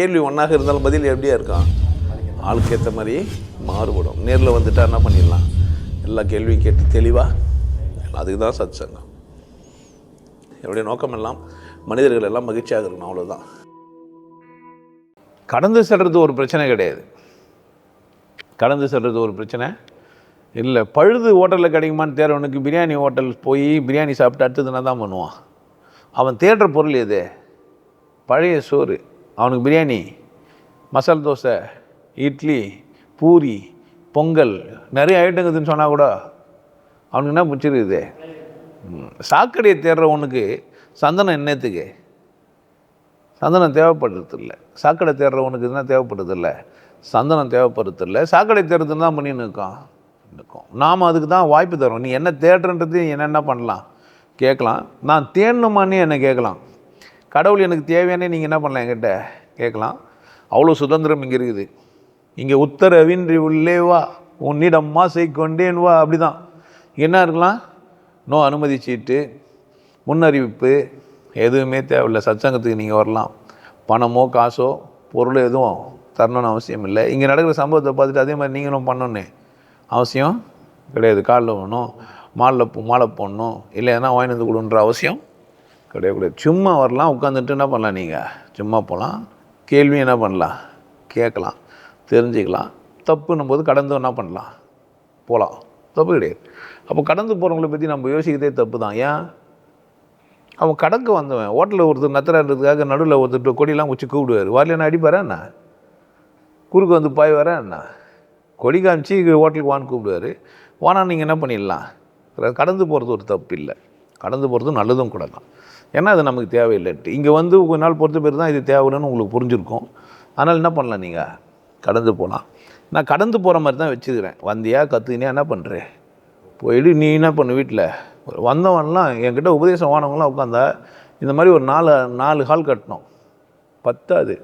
கேள்வி ஒன்றாக இருந்தாலும் பதில் எப்படியா இருக்கான் ஆளுக்கு ஏற்ற மாதிரி மாறுபடும். நேரில் வந்துட்டா என்ன பண்ணிடலாம்? எல்லா கேள்வியும் கேட்டு தெளிவாக அதுக்கு தான் சத் சங்கம் என்னுடைய நோக்கம் எல்லாம் மனிதர்கள் எல்லாம் மகிழ்ச்சியாக இருக்கணும் அவ்வளோதான் கடந்து செல்வது ஒரு பிரச்சனை கிடையாது. கடந்து செல்வது ஒரு பிரச்சனை இல்லை. பழுது ஹோட்டலில் கிடைக்குமான்னு தேர்வனுக்கு பிரியாணி ஹோட்டல் போய் பிரியாணி சாப்பிட்டு அடுத்ததுனா தான் பண்ணுவான்? அவன் தேடுற பொருள் எது? பழைய சோறு. அவனுக்கு பிரியாணி மசால் தோசை இட்லி பூரி பொங்கல் நிறைய ஐட்டங்குதுன்னு சொன்னால் கூட அவனுக்கு என்ன பிடிச்சிருக்குது சாக்கடையை தேடுறவனுக்கு சந்தனம் என்னத்துக்கு? சந்தனம் தேவைப்படுறதில்ல. சாக்கடை தேடுறவனுக்கு இதுனா தேவைப்படுறதில்ல? சந்தனம் தேவைப்படுறதில்லை. சாக்கடை தேடுறதுன்னு தான் பண்ணின்னு இருக்கான் இருக்கும் நாம் அதுக்கு தான் வாய்ப்பு தரோம் நீ என்ன தேடுறன்றது என்ன என்ன பண்ணலாம்? கேட்கலாம். நான் தேடணுமான்னு என்னை கேட்கலாம்? கடவுள் எனக்கு தேவையானே நீங்கள் என்ன பண்ணலாம் என்கிட்ட? கேட்கலாம். அவ்வளோ சுதந்திரம் இங்கே இருக்குது. இங்கே உத்தரவின்றி உள்ளே வா. உன்னிடம் மாசை கொண்டேன் வா. அப்படிதான். என்ன இருக்கலாம்? நோ அனுமதி சீட்டு முன்னறிவிப்பு எதுவுமே தேவையில்லை. சத்சங்கத்துக்கு நீங்கள் வரலாம். பணமோ காசோ பொருள் எதுவும் தரணும்னு அவசியம் இல்லை. இங்கே நடக்கிற சம்பவத்தை பார்த்துட்டு அதே மாதிரி நீங்களும் பண்ணணுன்னு அவசியம் கிடையாது. காலில் வேணும் மாலில் மாலை போடணும். இல்லை எதனா வாங்கி வந்து கொடுன்ற அவசியம் கிடையாது கிடையாது சும்மா வரலாம் உட்காந்துட்டு என்ன பண்ணலாம் நீங்கள் சும்மா போகலாம் கேள்வி என்ன பண்ணலாம்? கேட்கலாம். தெரிஞ்சுக்கலாம். தப்புன்னும் போது கடந்து என்ன பண்ணலாம்? போகலாம் தப்பு கிடையாது. அப்போ கடந்து போகிறவங்கள பற்றி நம்ம யோசிக்கிறதே தப்பு தான். ஏன்? அவன் கடக்க வந்தவன். ஹோட்டலில் ஒருத்தர் நத்துறான்றதுக்காக நடுவில் ஒருத்தர் கொடியெல்லாம் வச்சு கூப்பிடுவார். வரலன்னா அடிப்பாரா என்ன? குறுக்கு வந்து பாய் வர என்ன? கொடி காமிச்சு ஹோட்டலுக்கு வான்னு கூப்பிடுவார். வானா நீங்கள் என்ன பண்ணிடலாம்? கடந்து போகிறது ஒரு தப்பு இல்லை. கடந்து போகிறது நல்லதும் கூட தான். ஏன்னா அது நமக்கு தேவையில்லைட்டு இங்கே வந்து கொஞ்ச நாள் பொறுத்த பேர் தான் இது தேவையில்லைன்னு உங்களுக்கு புரிஞ்சிருக்கும். அதனால் என்ன பண்ணலாம் நீங்கள் கடந்து போகலாம் நான் கடந்து போகிற மாதிரி தான் வச்சுக்கிறேன். வந்தியா கற்றுக்கினியா என்ன பண்ணுறேன் போயிட்டு நீ என்ன பண்ணு வீட்டில் வந்தவன்லாம் என்கிட்ட உபதேசம் வானவங்களாம் உட்காந்தா இந்த மாதிரி ஒரு நாலு நாலு ஹால் கட்டணும். பத்தாது.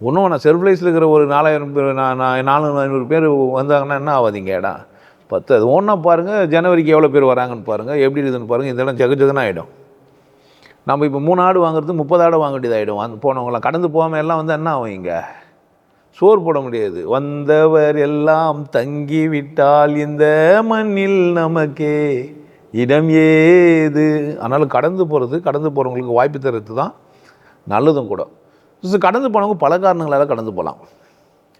ஒன்றும் நான் செர்ப்ரைஸில் இருக்கிற ஒரு நாலாயிரம் பேர் நான் நான் நாலு ஐநூறு பேர் வந்தாங்கன்னா என்ன ஆகாதீங்க இடம்? பத்தாது. ஒன்றா பாருங்கள் ஜனவரிக்கு எவ்வளோ பேர் வராங்கன்னு பாருங்கள் எப்படி இருக்குதுன்னு பாருங்கள் இந்த இடம் ஜெக ஆகிடும் நம்ம இப்போ மூணு ஆடு வாங்குறது முப்பது ஆடு வாங்க வேண்டியதாகிடும் வந்து போனவங்களாம் கடந்து போகாமல் எல்லாம் வந்து என்ன ஆகும் இங்கே? சோறு போட முடியாது. வந்தவர் எல்லாம் தங்கி விட்டால் இந்த மண்ணில் நமக்கே இடம் ஏது? அதனால் கடந்து போகிறது கடந்து போகிறவங்களுக்கு வாய்ப்பு தர்றது தான் நல்லதும் கூட. ஸோ கடந்து போனவங்க பல காரணங்களால் கடந்து போகலாம்.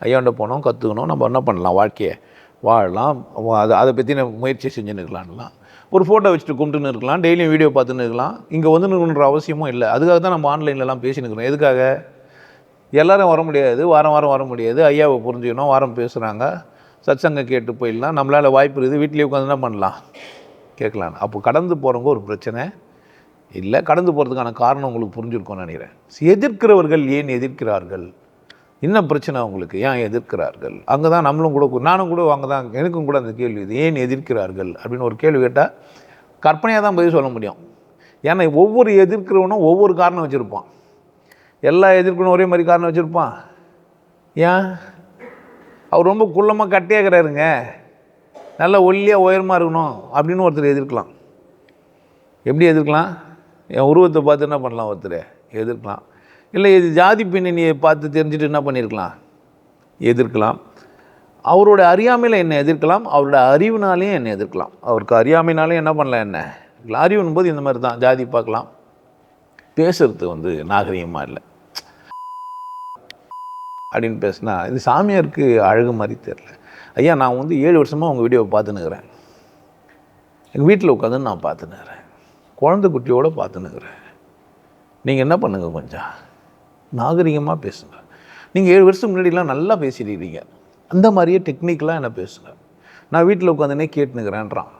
ஐயாண்ட போனோம் கற்றுக்கணும் நம்ம என்ன பண்ணலாம்? வாழ்க்கையை வாழலாம். அதை அதை பற்றின முயற்சி செஞ்சுன்னு இருக்கலாம்லாம் ஒரு ஃபோட்டோ வச்சுட்டு கும்பிட்டுன்னு இருக்கலாம் டெய்லியும் வீடியோ பார்த்துன்னு இருக்கலாம். இங்கே வந்து நிற்கணுன்ற அவசியமும் இல்லை. அதுக்காக தான் நம்ம ஆன்லைன்லலாம் பேசின்னு இருக்கிறோம். எதுக்காக? எல்லோரும் வர முடியாது. வாரம் வாரம் வர முடியாது. ஐயாவை புரிஞ்சுக்கணும். வாரம் பேசுகிறாங்க சத்சங்க கேட்டு போயிடலாம். நம்மளால் வாய்ப்பு இருக்குது. வீட்டிலேயே உட்காந்து என்ன பண்ணலாம்? கேட்கலாம். அப்போ கடந்து போகிறவங்க ஒரு பிரச்சனை இல்லை. கடந்து போகிறதுக்கான காரணம் உங்களுக்கு புரிஞ்சிருக்கும்னு நினைக்கிறேன். எதிர்க்கிறவர்கள் ஏன் எதிர்க்கிறார்கள்? என்ன பிரச்சனை அவங்களுக்கு? ஏன் எதிர்க்கிறார்கள்? அங்கே தான் நம்மளும் கூட நானும் கூட அங்கே தான் எனக்கும் கூட அந்த கேள்வி இது ஏன் எதிர்க்கிறார்கள்? அப்படின்னு ஒரு கேள்வி கேட்டால் கற்பனையாக தான் பதில் சொல்ல முடியும். ஏன்னா ஒவ்வொரு எதிர்க்கிறவனும் ஒவ்வொரு காரணம் வச்சுருப்பான். எல்லா எதிர்க்கணும் ஒரே மாதிரி காரணம் வச்சுருப்பான். ஏன்? அவர் ரொம்ப குள்ளமாக கட்டியாகிறாருங்க நல்லா ஒல்லியாக உயரமாக இருக்கணும் அப்படின்னு ஒருத்தர் எதிர்க்கலாம். எப்படி எதிர்க்கலாம்? என் உருவத்தை பார்த்து என்ன பண்ணலாம் ஒருத்தர்? எதிர்க்கலாம். இல்லை இது ஜாதி பின்னணியை பார்த்து தெரிஞ்சுட்டு என்ன பண்ணியிருக்கலாம்? எதிர்க்கலாம். அவரோட அறியாமையில் என்னை எதிர்க்கலாம். அவரோட அறிவுனாலையும் என்னை எதிர்க்கலாம். அவருக்கு அறியாமைனாலையும் என்ன பண்ணலாம் என்ன? அறிவுன்னும் போது இந்த மாதிரி தான் ஜாதி பார்க்கலாம். பேசுறது வந்து நாகரிகமாக இல்லை. அப்படின்னு பேசுனா இது சாமியாருக்கு அழகு மாதிரி தெரில ஐயா நான் வந்து ஏழு வருஷமாக உங்கள் வீடியோவை பார்த்துன்னுக்கிறேன். எங்கள் வீட்டில் உட்காந்து நான் பார்த்துன்னுக்கிறேன். குழந்தை குட்டியோடு பார்த்துன்னுக்கிறேன். நீங்கள் என்ன பண்ணுங்கள் கொஞ்சம்? நாகரிகமாக பேசுங்க. நீங்கள் ஏழு வருஷம் முன்னாடிலாம் நல்லா பேசிடுறீங்க அந்த மாதிரியே டெக்னிக்கலாக என்ன பேசுங்க. நான் வீட்டில் உட்காந்துனே கேட்டுனுக்கிறேன்றான்.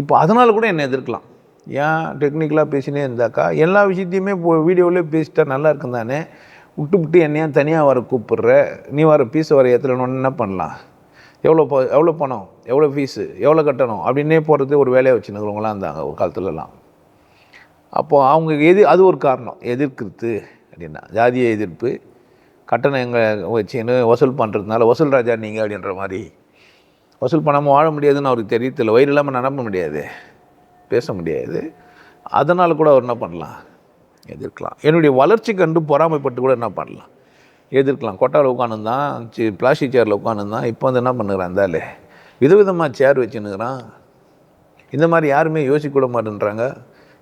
இப்போ அதனால் கூட என்னை எதிர்க்கலாம். ஏன் டெக்னிக்கலாக பேசினே இருந்தாக்கா எல்லா விஷயத்தையுமே இப்போ வீடியோவிலே பேசிட்டா நல்லா இருக்கும் தானே? விட்டு விட்டு என்னையா தனியாக வர கூப்பிட்ற? நீ வர பீஸ் வர ஏற்றுலன்னு என்ன பண்ணலாம்? எவ்வளோ ப எவ்வளோ பணம்? எவ்வளோ ஃபீஸு எவ்வளோ கட்டணும்? அப்படின்னே போகிறது ஒரு வேலையை வச்சுருக்கிறவங்களாம் இருந்தாங்க ஒரு காலத்துலலாம். அப்போது அவங்க எது அது ஒரு காரணம். எதிர்க்கிறது. அப்படின்னா ஜாதிய எதிர்ப்பு கட்டணம் எங்கே வச்சுன்னு வசூல் பண்ணுறதுனால வசூல் ராஜா நீங்கள் அப்படின்ற மாதிரி. வசூல் பண்ணாமல் வாழ முடியாதுன்னு அவருக்கு தெரியத்தில்ல வயிறு இல்லாமல் நடம்ப முடியாது பேச முடியாது. அதனால் கூட அவர் என்ன பண்ணலாம்? எதிர்க்கலாம். என்னுடைய வளர்ச்சி கண்டு பொறாமைப்பட்டு கூட என்ன பண்ணலாம்? எதிர்க்கலாம். கொட்டாவில் உட்காந்துருந்தான் சி பிளாஸ்டிக் சேரில் உட்காந்துருந்தான் இப்போ வந்து என்ன பண்ணுறான் இருந்தாலே விதவிதமாக சேர் வச்சுன்னுக்கிறான் இந்த மாதிரி யாருமே யோசிக்க கூட மாட்டேன்றாங்க.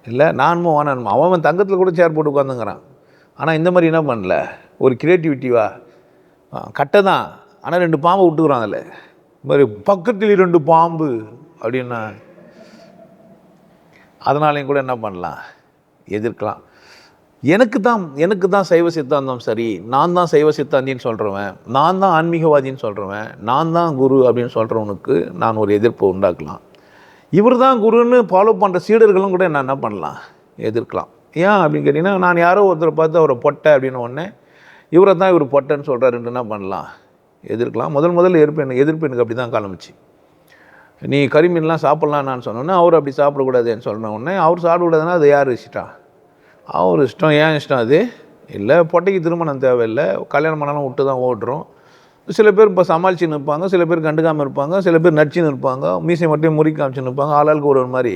இல்லை நானும் வானானும் அவன் அவன் தங்கத்தில் கூட சேர் போட்டு உட்காந்துங்கிறான் ஆனால் இந்த மாதிரி என்ன பண்ணல? ஒரு கிரியேட்டிவிட்டிவா கட்டை தான் ஆனால் ரெண்டு பாம்பை விட்டுக்குறான் அதில். இந்த மாதிரி பக்கத்தில் ரெண்டு பாம்பு அப்படின்னா அதனாலையும் கூட என்ன பண்ணலாம்? எதிர்க்கலாம். எனக்கு தான் எனக்கு தான் சைவ சித்தாந்தம் சரி. நான் தான் சைவ சித்தாந்தின்னு சொல்கிறவன் நான் தான் ஆன்மீகவாதின்னு சொல்கிறவன் நான் தான் குரு அப்படின்னு சொல்கிறவனுக்கு நான் ஒரு எதிர்ப்பு உண்டாக்கலாம். இவர் தான் குருன்னு ஃபாலோ பண்ணுற சீடர்களும் கூட நான் என்ன பண்ணலாம்? எதிர்க்கலாம். ஏன் அப்படின்னு கேட்டிங்கன்னா நான் யாரோ ஒருத்தரை பார்த்து அவரை பொட்டை அப்படின்னு உடனே இவரை தான் இவர் பொட்டைன்னு சொல்கிறாருன்ட்டு என்ன பண்ணலாம்? எதிர்க்கலாம். முதல் முதல்ல எதிர்ப்பு எனக்கு எதிர்ப்பு எனக்கு அப்படி தான் கிளம்பிச்சு நீ கறிமீன்லாம் சாப்பிட்லாம் நான் சொன்னோன்னே அவர் அப்படி சாப்பிடக்கூடாதுன்னு சொன்ன உடனே அவர் சாப்பிடக்கூடாதுன்னா அது யார் இஷ்டம் அவர் இஷ்டம் ஏன் இஷ்டம் அது? இல்லை பொட்டைக்கு திருமணம் தேவையில்லை. கல்யாணம் பண்ணாலும் விட்டு தான் ஓட்டுறோம் சில பேர் இப்போ சமாளிச்சுன்னு நிற்பாங்க சில பேர் கண்டுக்காமல் இருப்பாங்க சில பேர் நடிச்சுன்னு இருப்பாங்க மீசை மட்டும் முறி காமிச்சுன்னு இருப்பாங்க ஆளாளுக்கு ஒரு மாதிரி.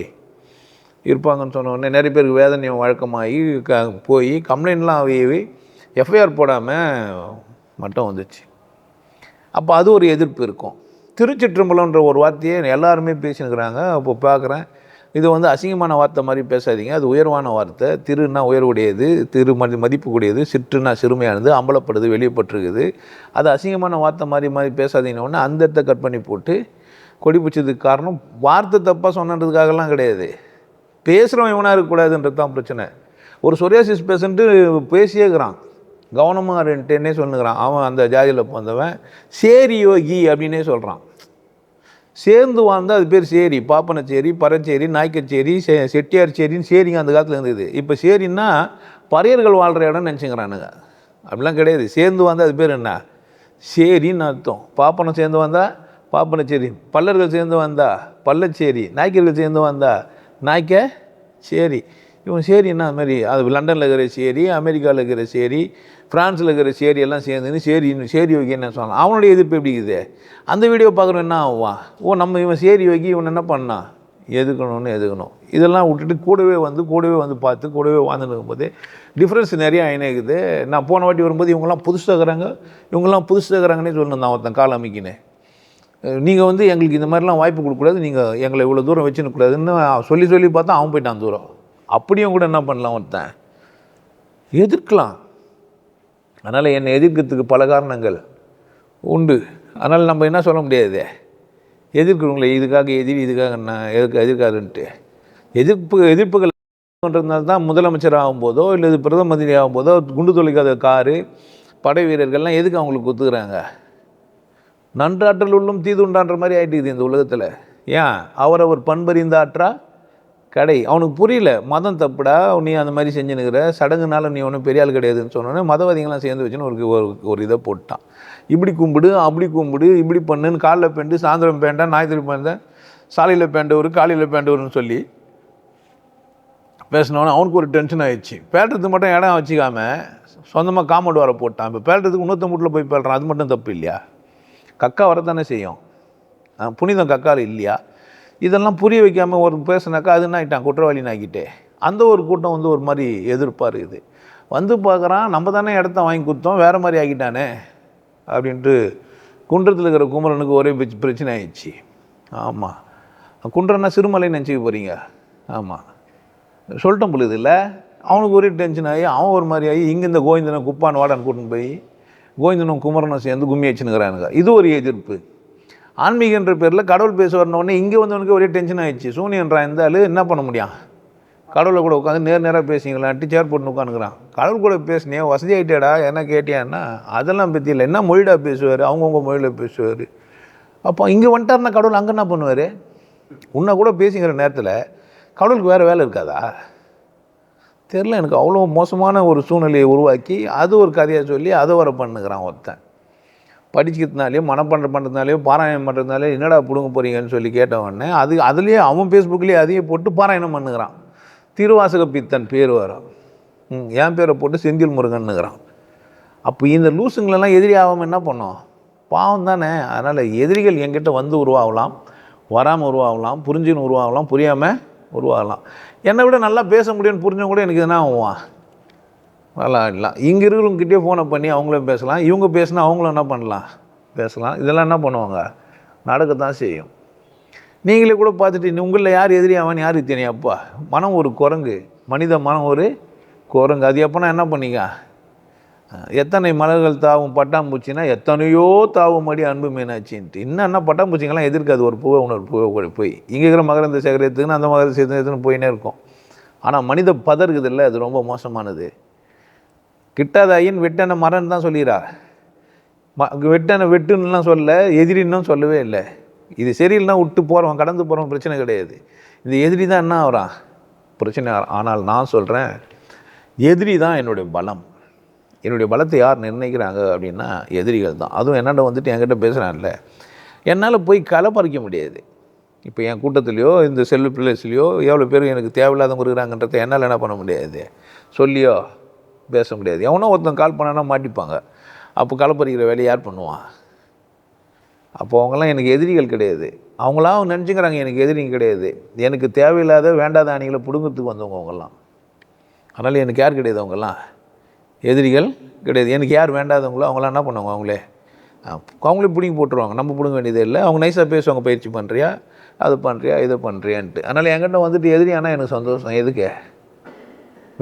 இருப்பாங்கன்னு சொன்ன உடனே நிறைய பேருக்கு வேதனையும் வழக்கமாகி க போய் கம்ப்ளைண்ட்லாம் ஆகி எஃப்ஐஆர் போடாமல் மட்டும் வந்துச்சு. அப்போ அது ஒரு எதிர்ப்பு இருக்கும். திருச்சிற்றம்பலம்ன்ற ஒரு வார்த்தையை எல்லாருமே பேசினுக்கிறாங்க. அப்போ பார்க்குறேன் இது வந்து அசிங்கமான வார்த்தை மாதிரி பேசாதீங்க. அது உயர்வான வார்த்தை. திருன்னா உயர்வுடையது திரு மதி மதிப்புக்குடையது சிற்றுனா சிறுமையானது அம்பலப்படுது வெளியப்பட்டிருக்குது. அது அசிங்கமான வார்த்தை மாதிரி மாதிரி பேசாதீங்கன்னு அந்த இடத்த கட் பண்ணி போட்டு கொடி பிடிச்சதுக்கு காரணம் வார்த்தை தப்பாக சொன்னதுக்காகலாம் கிடையாது. பேசுகிறவன் இவனாக இருக்கக்கூடாதுன்றது தான் பிரச்சனை. ஒரு சொரியாசிஸ் பேஷண்ட்டு பேசியேக்கிறான் கவனமாக இருன்ட்டேன்னே சொல்லுங்கிறான் அவன் அந்த ஜாதியில் பிறந்தவன். சேரி யோகி அப்படின்னே சொல்கிறான் சேர்ந்து வாழ்ந்தால் அது பேர் சேரி. பாப்பனச்சேரி பரச்சேரி நாய்க்கச்சேரி செ செட்டியார் சேரின்னு சேரிங்க அந்த காலத்தில் இருந்தது. இப்போ சேரின்னா பறையர்கள் வாழ்கிற இடம் நினச்சிக்கிறானுங்க. அப்படிலாம் கிடையாது. சேர்ந்து வந்தால் அது பேர் என்ன? சேரின்னு அர்த்தம். பாப்பனம் சேர்ந்து வந்தால் பாப்பனச்சேரி. பல்லர்கள் சேர்ந்து வந்தா பல்லச்சேரி நாய்க்கர்கள் சேர்ந்து வந்தால் நாய்க்க சேரி இவன் சேரின்னா அது மாதிரி அது லண்டனில் இருக்கிற சேரி அமெரிக்காவில் இருக்கிற சேரி ஃப்ரான்ஸில் இருக்கிற சேரி எல்லாம் சேர்ந்துன்னு சேரி சேரி யோகி என்ன சொல்லலாம் அவனுடைய எதிர்ப்பு எப்படி இருக்குது? அந்த வீடியோ பார்க்குறோம் என்ன ஆவான் ஓ நம்ம இவன் சேரி யோகி இவன் என்ன பண்ணான் எதுக்கணும்னு எதுக்கணும்? இதெல்லாம் விட்டுட்டு கூடவே வந்து கூடவே வந்து பார்த்து கூடவே வாழ்ந்துன்னு இருக்கும்போது டிஃப்ரென்ஸ் நிறையா இருக்குது நான் போன வாட்டி வரும்போது இவங்கெல்லாம் புதுசாக இருக்கிறாங்க. இவங்கெல்லாம் புதுசாக இருக்கிறாங்கன்னே சொல்லணும் நான் ஒருத்தன் கால் அமைக்கினேன். நீங்கள் வந்து எங்களுக்கு இந்த மாதிரிலாம் வாய்ப்பு கொடுக்கக்கூடாது. நீங்கள் எங்களை இவ்வளோ தூரம் வச்சுருக்கூடாதுன்னு சொல்லி சொல்லி பார்த்தா அவன் போயிட்டான் தூரம். அப்படியும் கூட என்ன பண்ணலாம் ஒருத்தன்? எதிர்க்கலாம். அதனால் என்னை எதிர்க்கிறதுக்கு பல காரணங்கள் உண்டு. அதனால் நம்ம என்ன சொல்ல முடியாது? எதிர்க்கிறவங்களே இதுக்காக எதிரி இதுக்காக நான் எதிர்க்க எதிர்க்காதுன்ட்டு. எதிர்ப்பு எதிர்ப்புகள் பண்ணுறதுனால தான் முதலமைச்சர் ஆகும்போதோ இல்லை பிரதம மந்திரி ஆகும்போதோ குண்டு தொலைக்காத காரு படை வீரர்கள்லாம் எதுக்கு அவங்களுக்கு ஒத்துக்கிறாங்க? நன்றாற்றல் உள்ளும் தீதுண்டான்ற மாதிரி ஆகிட்டுக்குது இந்த உலகத்தில். ஏன்? அவரவர் பண்பறிந்தாற்றா? கடை. அவனுக்கு புரியல. மதம் தப்புடா. நீ அந்த மாதிரி செஞ்சுனுக்கிற சடங்குனால நீ ஒன்றும் பெரிய ஆள் கிடையாதுன்னு சொன்னோன்னே மதவாதிகள்லாம் சேர்ந்து வச்சுன்னு ஒரு ஒரு இதை போட்டான். இப்படி கும்பிடு அப்படி கும்பிடு இப்படி பண்ணுன்னு காலில் பேண்டு சாயந்தரம் பேண்டா ஞாயிற்று பேண்டேன் சாலையில் பேண்டவர் காலையில் பேண்டவர்னு சொல்லி பேசினவனே அவனுக்கு ஒரு டென்ஷன் ஆயிடுச்சு. பேட்டுறதுக்கு மட்டும் இடம் வச்சுக்காம சொந்தமாக காம்பவுண்ட் வர போட்டான். இப்போ பேட்டுறதுக்கு இன்னொருத்த வீட்டில் போய் பேடுறான் அது மட்டும் தப்பு இல்லையா? கக்கா வரத்தானே செய்யும். புனிதம் கக்கால் இல்லையா? இதெல்லாம் புரிய வைக்காமல் ஒரு பேசுனாக்கா அது என்ன ஆகிட்டான் குற்றவாளின்னு ஆகிட்டே அந்த ஒரு கூட்டம் வந்து ஒரு மாதிரி எதிர்ப்பார் இருக்குது. வந்து பார்க்குறான் நம்ம தானே இடத்த வாங்கி கொடுத்தோம் வேறு மாதிரி ஆகிட்டானே அப்படின்ட்டு குன்றத்தில் இருக்கிற குமரனுக்கு ஒரே பிரச்ச- பிரச்சனை ஆயிடுச்சு. ஆமாம் குன்றன்னா சிறுமலை நினச்சிக்க போகிறீங்க ஆமாம் சொல்லிட்டோம் பொழுது இல்லை அவனுக்கு ஒரே டென்ஷன் ஆகி அவன் ஒரு மாதிரி ஆகி இங்கே இந்த கோவிந்தனை குப்பான் வாடான்னு கூட்டின்னு போய் கோவிந்தனும் குமரனும் சேர்ந்து கும்மி வச்சுனுக்கிறானுங்க இது ஒரு எதிர்ப்பு. ஆன்மீகன்ற பேரில் கடவுள் பேச வரணுன்னே இங்கே வந்தவனுக்கு ஒரே டென்ஷன் ஆகிடுச்சு சூனியன்றா இருந்தாலும் என்ன பண்ண முடியும்? கடவுளை கூட உட்காந்து நேர் நேராக பேசிங்களான்ட்டு சேர் போட்டு உட்காந்துக்கிறான் கடவுள் கூட பேசினேன் வசதி ஆகிட்டேடா என்ன கேட்டியான்னா? அதெல்லாம் பற்றி இல்லை. என்ன மொழிடா பேசுவார்? அவங்கவுங்க மொழியில் பேசுவார். அப்போ இங்கே வந்துட்டாருன்னா கடவுள் அங்கே என்ன பண்ணுவார்? உன்னை கூட பேசிங்கிற நேரத்தில் கடவுளுக்கு வேறு வேலை இருக்காதா? தெரில எனக்கு அவ்வளோ மோசமான ஒரு சூழ்நிலையை உருவாக்கி அது ஒரு கதையாக சொல்லி அதை வர பண்ணுகிறான் ஒருத்தன். படிச்சுக்கிறதுனாலையோ மனப்பாடம் பண்ணுறதுனாலையோ பாராயணம் பண்ணுறதுனாலே என்னடா பிடுங்க போகிறீங்கன்னு சொல்லி கேட்டவொடனே அது அதுலேயே அவன் ஃபேஸ்புக்லேயே அதையே போட்டு பாராயணம் பண்ணுகிறான். திருவாசக பித்தன் பேர் வரும் ம், என் பேரை போட்டு செந்தில் முருகன்னுங்கிறான் அப்போ இந்த லூசுங்களெல்லாம் எதிரி ஆகாமல் என்ன பண்ணோம்? பாவம் தானே. அதனால் எதிரிகள் என்கிட்ட வந்து உருவாகலாம் வராமல் உருவாகலாம் புரிஞ்சுன்னு உருவாகலாம் புரியாமல் உருவாகலாம். என்னை விட நல்லா பேச முடியும்னு புரிஞ்சவங்க கூட எனக்கு எதுனா ஆகுவான் விளாடலாம் இங்கே இருக்கிறவங்ககிட்டயே ஃபோனை பண்ணி அவங்களும் பேசலாம். இவங்க பேசினா அவங்களும் என்ன பண்ணலாம்? பேசலாம். இதெல்லாம் என்ன பண்ணுவாங்க? நடக்கத்தான் செய்யும். நீங்களே கூட பார்த்துட்டு உங்களில் யார் எதிரி அவன் யார் தெரியும் அப்பா மனம் ஒரு குரங்கு. மனித மனம் ஒரு குரங்கு. அது எப்போனா என்ன பண்ணிக்க எத்தனை மலர்கள் தாவும் பட்டாம்பூச்சின்னா எத்தனையோ தாவும் அடி அன்பு மீனாச்சின்ட்டு இன்னும் என்ன பட்டாம்பூச்சிங்கெல்லாம் எதிர்க்காது. ஒரு பூவை இன்னொரு பூவை கூட போய். இங்கே இருக்கிற மகரந்த சேகரத்துக்குன்னு அந்த மகரந்த சேகரத்துன்னு போயினே இருக்கும். ஆனால் மனித பதறுக்குது இல்லை அது ரொம்ப மோசமானது. கிட்டாதாயின் வெட்டன மரன் தான் சொல்லிடுறா ம வெட்டனை வெட்டுன்னுலாம் சொல்ல எதிரின்னும் சொல்லவே இல்லை. இது சரியில்லைனா விட்டு போகிறவன் கடந்து போகிறவன் பிரச்சனை கிடையாது. இந்த எதிரி தான் என்ன ஆகிறான்? பிரச்சனை ஆனால் நான் சொல்கிறேன் எதிரி தான் என்னுடைய பலம். என்னுடைய பலத்தை யார் நிர்ணயிக்கிறாங்க அப்படின்னா எதிரிகள் தான். அதுவும் என்னடா வந்துட்டு என்கிட்ட பேசுகிறான்ல என்னால் போய் களை பறிக்க முடியாது. இப்போ என் கூட்டத்துலேயோ இந்த செல்லு பிளேஸ்லையோ எவ்வளோ பேர் எனக்கு தேவையில்லாதவங்க இருக்கிறாங்கன்றத என்னால் என்ன பண்ண முடியாது? சொல்லியோ பேச முடியாது. எவனோ ஒருத்தன் கால் பண்ணானா மாட்டிப்பாங்க. அப்போ களை பறிக்கிற வேலையை யார் பண்ணுவான்? அப்போ அவங்களாம் எனக்கு எதிரிகள் கிடையாது. அவங்களாம் நினச்சிக்கிறாங்க எனக்கு எதிரிகள் கிடையாது. எனக்கு தேவையில்லாத வேண்டாத அணிகளை பிடுங்கிறதுக்கு வந்தவங்க அவங்கெல்லாம். அதனால் எனக்கு யார் கிடையாது அவங்கெல்லாம்? எதிரிகள் கிடையாது. எனக்கு யார் வேண்டாதவங்களோ அவங்களாம் என்ன பண்ணுவாங்க அவங்களே? அவங்களே பிடிங்கி போட்டுருவாங்க. நம்ம பிடுங்க வேண்டியதே இல்லை. அவங்க நைஸாக பேசுவாங்க. பயிற்சி பண்ணுறியா அது பண்ணுறியா இதை பண்ணுறியான்ட்டு அதனால் என்கிட்ட வந்துட்டு எதிரி ஆனால் எனக்கு சந்தோஷம். எதுக்கு?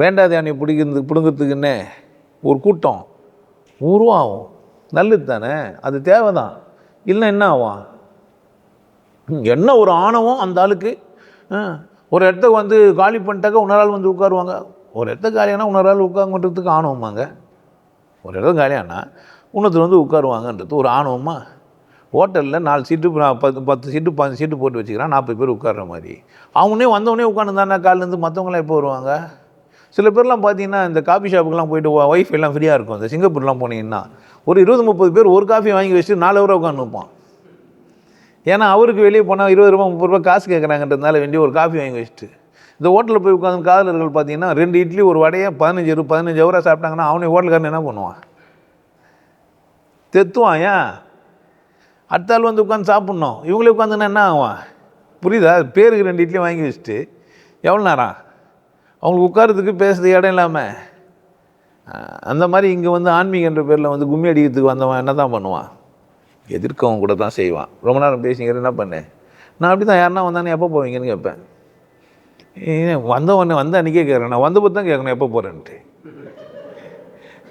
வேண்டாத அணையை பிடிக்கிறது பிடுங்கிறதுக்குன்னே ஒரு கூட்டம். உருவாகும் நல்லது தானே? அது தேவை தான் இல்லை என்ன ஆகும்? என்ன ஒரு ஆணவம் அந்த ஆளுக்கு? ஒரு இடத்த வந்து காலி பண்ணிட்டாக்க உன்னால் ஆள் வந்து உட்காருவாங்க. ஒரு இடத்த காலியானா இன்னொரு ஆள் உட்காந்துன்றதுக்கு ஆணவமாங்க? ஒரு இடத்த காலியானா இன்னொருத்தர் வந்து உட்காருவாங்கன்றது ஒரு ஆணவமா? ஹோட்டலில் நாலு சீட்டு பத்து பத்து சீட்டு பதினஞ்சு சீட்டு போட்டு வச்சுக்கிறான் நாற்பது பேர் உட்கார்ற மாதிரி. அவனே வந்தவொடனே உட்காந்துருந்தானே காலிலேருந்து மற்றவங்களாம் எப்போ வருவாங்க? சில பேர்லாம் பார்த்தீங்கன்னா இந்த காஃபி ஷாப்புக்கெலாம் போயிட்டு ஒய்ஃப் எல்லாம் ஃப்ரீயாக இருக்கும். இந்த சிங்கப்பூர்லாம் போனீங்கன்னா ஒரு இருபது முப்பது பேர் ஒரு காஃபி வாங்கி வச்சுட்டு நாலு ரூபா உட்காந்து நிற்பான் ஏன்னா அவருக்கு வெளியே போனால் இருபது ரூபா முப்பது ரூபா காசு கேட்குறாங்கன்றதுனால வேண்டிய ஒரு காஃபி வாங்கி வச்சுட்டு இந்த ஹோட்டலில் போய் உட்காந்து காதலர்கள் பார்த்தீங்கன்னா ரெண்டு இட்லி ஒரு வடையை பதினஞ்சு ரூபா பதினஞ்சு ஹவராக சாப்பிட்டாங்கன்னா அவனை ஹோட்டலுக்காரன் என்ன பண்ணுவான்? தெத்துவான் ஏன்? அடுத்த ஆள் வந்து உட்காந்து சாப்பிட்ணும். இவங்களே உட்காந்துன்னா என்ன ஆகும் புரியுதா? பேருக்கு ரெண்டு இட்லி வாங்கி வச்சுட்டு எவ்வளோ நேரம்? அவங்களுக்கு உட்காரத்துக்கு பேசுறது இடம் இல்லாமல் அந்த மாதிரி இங்கே வந்து ஆன்மீகன்ற பேரில் வந்து கும்மி அடிக்கிறதுக்கு வந்தவன் என்ன தான் பண்ணுவான்? எதிர்க்கவன் கூட தான் செய்வான். ரொம்ப நேரம் பேசிங்கிற என்ன பண்ணேன் நான் அப்படி தான் யாருன்னா வந்தானே எப்போ போவீங்கன்னு கேட்பேன். ஏன் வந்தவொடனே வந்த அன்றைக்கே கேட்குறேன் நான் வந்தபோது தான் கேட்கணும் எப்போ போகிறேன்ட்டு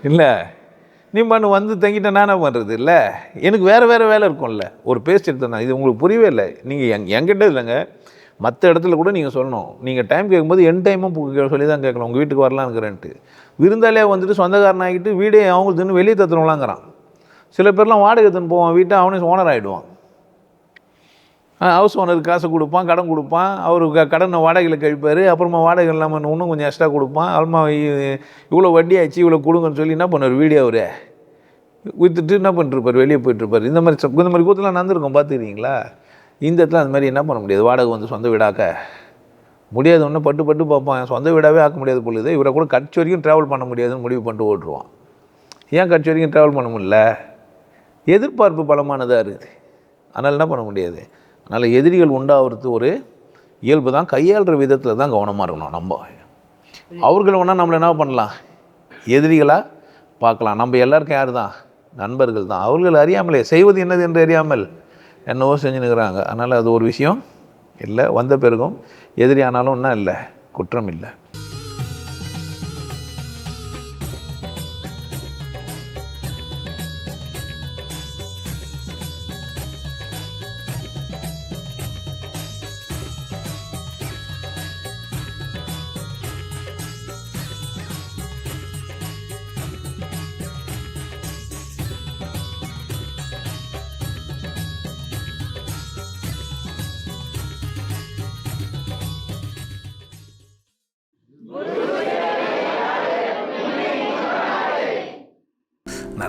இல்லை. நீ பண்ணு வந்து தங்கிட்டேன் நான் என்ன பண்ணுறது இல்லை. எனக்கு வேறு வேறு வேலை இருக்கும்ல. ஒரு பேஸ்ட் எடுத்தேன் இது உங்களுக்கு புரியவே இல்லை. நீங்கள் எங் என்கிட்ட இல்லைங்க. மற்ற இடத்துல கூட நீங்கள் சொல்லணும். நீங்கள் டைம் கேட்கும்போது என் டைமும் சொல்லி தான் கேட்கணும். உங்கள் வீட்டுக்கு வரலான்னுக்கிறேன்ட்டு விருந்தாளியாக வந்துட்டு சொந்தக்காரன் ஆகிட்டு வீடே அவங்களுக்கு வெளியே தத்துறவங்களாங்கிறான் சில பேர்லாம் வாடகை எடுத்துன்னு போவான் வீட்டை அவனே ஓனர் ஆகிடுவான் ஹவுஸ் ஓனருக்கு காசு கொடுப்பான் கடன் கொடுப்பான். அவரு க கடனை வாடகையில் கழிப்பார். அப்புறமா வாடகை இல்லாமல் இன்னும் கொஞ்சம் எக்ஸ்ட்ரா கொடுப்பான். அப்புறமா இவ்வளோ வட்டி ஆச்சு இவ்வளோ கொடுங்கன்னு சொல்லி என்ன பண்ணுவார் வீடியோ அவர்? விற்றுட்டு என்ன பண்ணிருப்பார்? வெளியே போயிட்டுருப்பார். இந்த மாதிரி இந்த மாதிரி கூத்தெல்லாம் நடந்துருக்கோம் பார்த்துக்கிறீங்களா? இந்த இடத்துல அந்த மாதிரி என்ன பண்ண முடியாது? வாடகை வந்து சொந்த வீடாக்க. முடியாது ஒன்றும் பட்டு பட்டு பார்ப்பான். சொந்த வீடாகவே ஆக்க முடியாது பொழுது இவரை கூட கட்சி வரைக்கும் ட்ராவல் பண்ண முடியாதுன்னு முடிவு பண்ணிட்டு ஓட்டுருவான். ஏன் கட்சி வரைக்கும் ட்ராவல் பண்ண முடியல? எதிர்பார்ப்பு பலமானதாக இருக்குது அதனால் என்ன பண்ண முடியாது? அதனால் எதிரிகள் உண்டாகிறது ஒரு இயல்பு தான். கையாளுற விதத்தில் தான் கவனமாக இருக்கணும் நம்ம. அவர்கள் வேணால் நம்மளை என்ன பண்ணலாம்? எதிரிகளாக பார்க்கலாம். நம்ம எல்லாருக்கும் யார் தான் நண்பர்கள் தான். அவர்கள் அறியாமலே. செய்வது என்னது என்று அறியாமல் என்னவோ செஞ்சுன்னுக்குறாங்க அதனால் அது ஒரு விஷயம் இல்லை. வந்த பிறகும் எதிரி ஆனாலும் ஒன்றும் இல்லை? குற்றம் இல்லை.